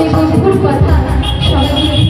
সেই বন্ধুর কথা সবাই